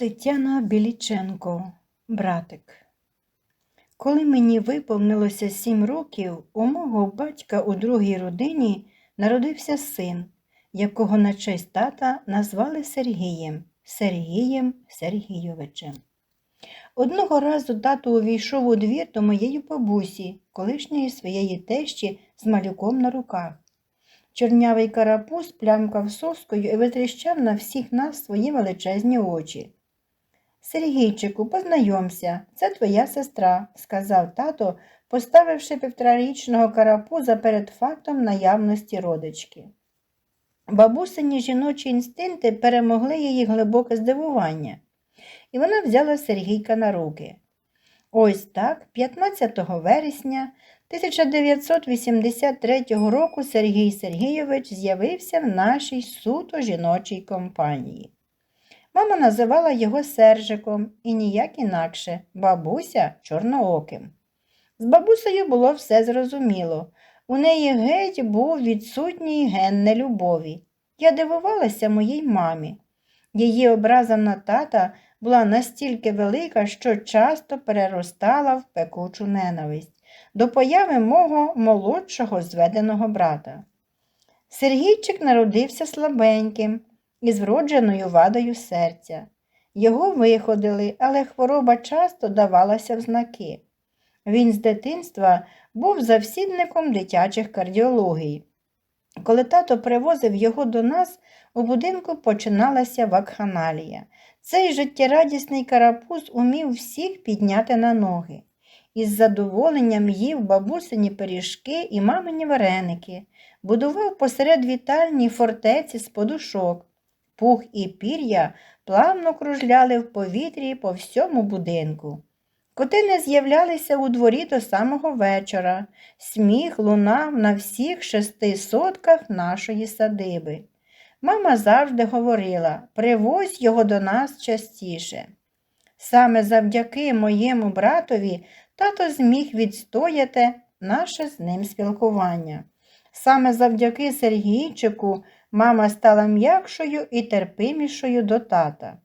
Тетяна Біліченко, братик. Коли мені виповнилося сім років, у мого батька у другій родині народився син, якого на честь тата назвали Сергієм, Сергієм Сергійовичем. Одного разу тато увійшов у двір до моєї бабусі, колишньої своєї тещі з малюком на руках. Чорнявий карапуз плямкав соскою і витріщав на всіх нас свої величезні очі. Сергійчику, познайомся, це твоя сестра, сказав тато, поставивши півторарічного карапуза перед фактом наявності родички. Бабусині жіночі інстинкти перемогли її глибоке здивування, і вона взяла Сергійка на руки. Ось так, 15 вересня 1983 року Сергій Сергійович з'явився в нашій суто жіночій компанії. Мама називала його Сержиком і ніяк інакше, бабуся чорнооким. З бабусею було все зрозуміло. У неї геть був відсутній ген нелюбові. Я дивувалася моїй мамі. Її образа на тата була настільки велика, що часто переростала в пекучу ненависть до появи мого молодшого зведеного брата. Сергійчик народився слабеньким із вродженою вадою серця. Його виходили, але хвороба часто давалася в знаки. Він з дитинства був завсідником дитячих кардіологій. Коли тато привозив його до нас, у будинку починалася вакханалія. Цей життєрадісний карапуз умів всіх підняти на ноги. Із задоволенням їв бабусині пиріжки і мамині вареники, будував посеред вітальні фортеці з подушок. Пух і пір'я плавно кружляли в повітрі по всьому будинку. Коти не з'являлися у дворі до самого вечора. Сміх лунав на всіх шести сотках нашої садиби. Мама завжди говорила привозь його до нас частіше. Саме завдяки моєму братові тато зміг відстояти наше з ним спілкування. Саме завдяки Сергійчику мама стала м'якшою і терпимішою до тата.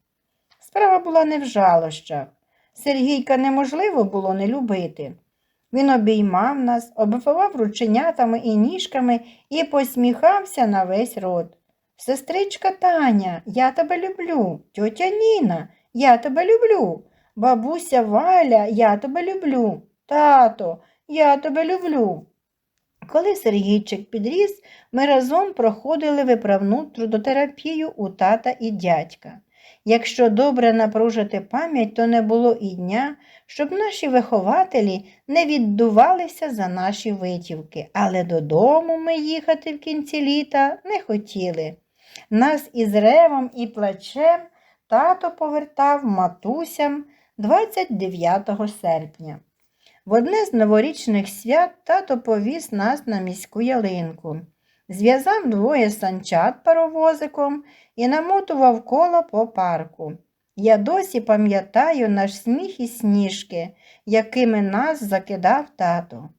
Справа була не в жалощах. Сергійка неможливо було не любити. Він обіймав нас, обвивав рученятами і ніжками і посміхався на весь рот. Сестричка Таня, я тебе люблю, тьотя Ніна, я тебе люблю, бабуся Валя, я тебе люблю, тато, я тебе люблю. Коли Сергійчик підріс, ми разом проходили виправну трудотерапію у тата і дядька. Якщо добре напружити пам'ять, то не було і дня, щоб наші вихователі не віддувалися за наші витівки, але додому ми їхати в кінці літа не хотіли. Нас із ревом і плачем тато повертав матусям 29 серпня. В одне з новорічних свят тато повіз нас на міську ялинку, зв'язав двоє санчат паровозиком і намотував коло по парку. Я досі пам'ятаю наш сміх і сніжки, якими нас закидав тато.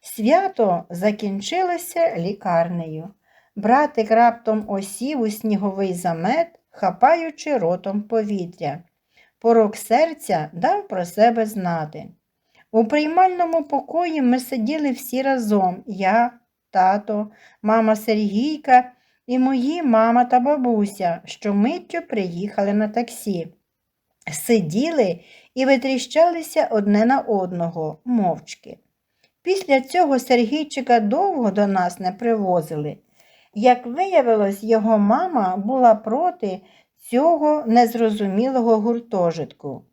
Свято закінчилося лікарнею. Братик раптом осів у сніговий замет, хапаючи ротом повітря. Порок серця дав про себе знати. У приймальному покої ми сиділи всі разом я, тато, мама Сергійка і мої мама та бабуся, що миттю приїхали на таксі. Сиділи і витріщалися одне на одного, мовчки. Після цього Сергійчика довго до нас не привозили. Як виявилось, його мама була проти цього незрозумілого гуртожитку.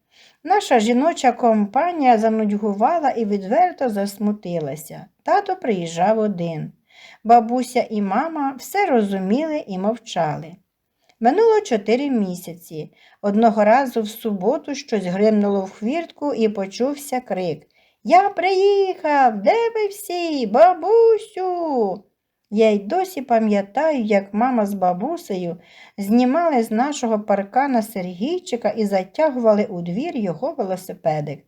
Наша жіноча компанія занудьгувала і відверто засмутилася. Тато приїжджав один. Бабуся і мама все розуміли і мовчали. Минуло чотири місяці. Одного разу в суботу щось гримнуло в хвіртку і почувся крик Я приїхав, де ви всі, бабусю? Я й досі пам'ятаю, як мама з бабусею знімали з нашого паркана Сергійчика і затягували у двір його велосипедик.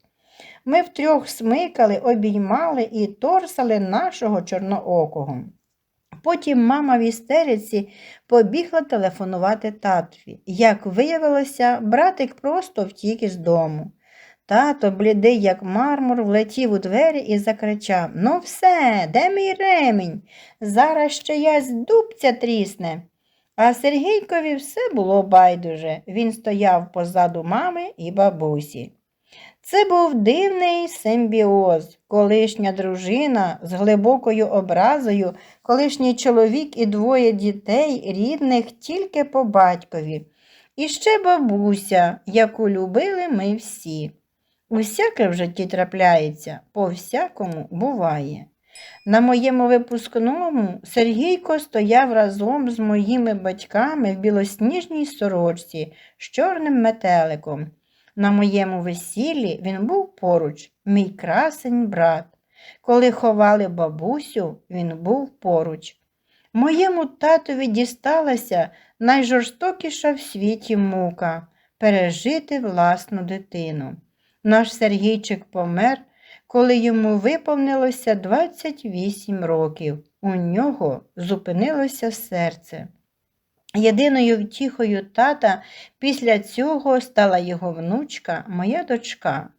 Ми втрьох смикали, обіймали і торсали нашого чорноокого. Потім мама в істериці побігла телефонувати татові. Як виявилося, братик просто втік із дому. Тато, блідий, як мармур, влетів у двері і закричав Ну все, де мій ремінь? Зараз ще я з дубця трісне. А Сергійкові все було байдуже. Він стояв позаду мами і бабусі. Це був дивний симбіоз, колишня дружина з глибокою образою, колишній чоловік і двоє дітей, рідних тільки по батькові. І ще бабуся, яку любили ми всі. Усяке в житті трапляється, по всякому буває. На моєму випускному Сергійко стояв разом з моїми батьками в білосніжній сорочці з чорним метеликом. На моєму весіллі він був поруч, мій красень брат. Коли ховали бабусю, він був поруч. Моєму татові дісталася найжорстокіша в світі мука пережити власну дитину. Наш Сергійчик помер, коли йому виповнилося 28 років. У нього зупинилося серце. Єдиною втіхою тата після цього стала його внучка, моя дочка.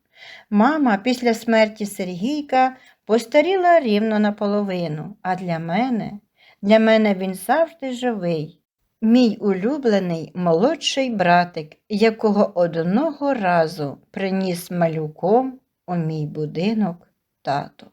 Мама після смерті Сергійка постаріла рівно наполовину, а для мене, для мене він завжди живий. Мій улюблений молодший братик, якого одного разу приніс малюком у мій будинок тато.